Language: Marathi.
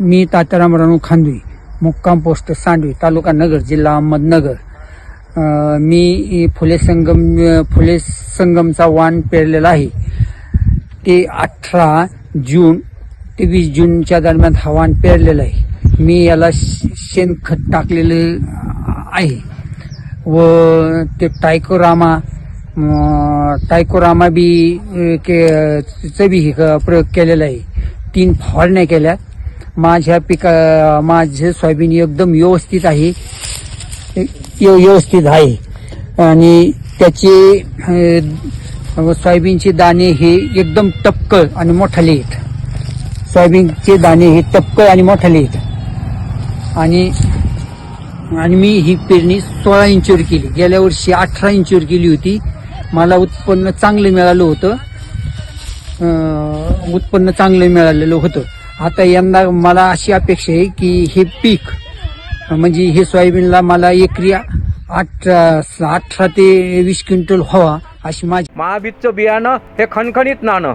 मी तात्याराम राणू खांदवी मुक्काम पोस्ट सांडवी तालुका नगर जिल्हा अहमदनगर. मी फुले संगम फुले संगमचा वाण पेरलेला आहे. ते अठरा जून ते वीस जूनच्या दरम्यान हा वाण पेरलेला आहे. मी याला शेणखत टाकलेलं आहे. व ते टायकोरामा टायकोरामा बी के तिचं बी हे प्रयोग केलेला आहे. तीन फवारण्या केल्या माझ्या पिका माझे सोयाबीन एकदम व्यवस्थित आहे. व्यवस्थित आहे. आणि त्याचे सोयाबीनचे दाणे हे एकदम टपकळ आणि मोठाले आहेत. सोयाबीनचे दाणे हे टपकळ आणि मोठाले आहेत. आणि आणि मी ही पेरणी सोळा इंचवर केली. गेल्या वर्षी अठरा इंचवर केली होती. मला उत्पन्न चांगलं मिळालं होतं. उत्पन्न चांगलं मिळालेलं होतं. आता यंदा मला अशी अपेक्षा आहे की हे पीक म्हणजे हे सोयाबीनला मला एकरी अठरा अठरा ते वीस क्विंटल व्हावा अशी माझी महाबीजचं बियाणं हे खणखणीत नाणं.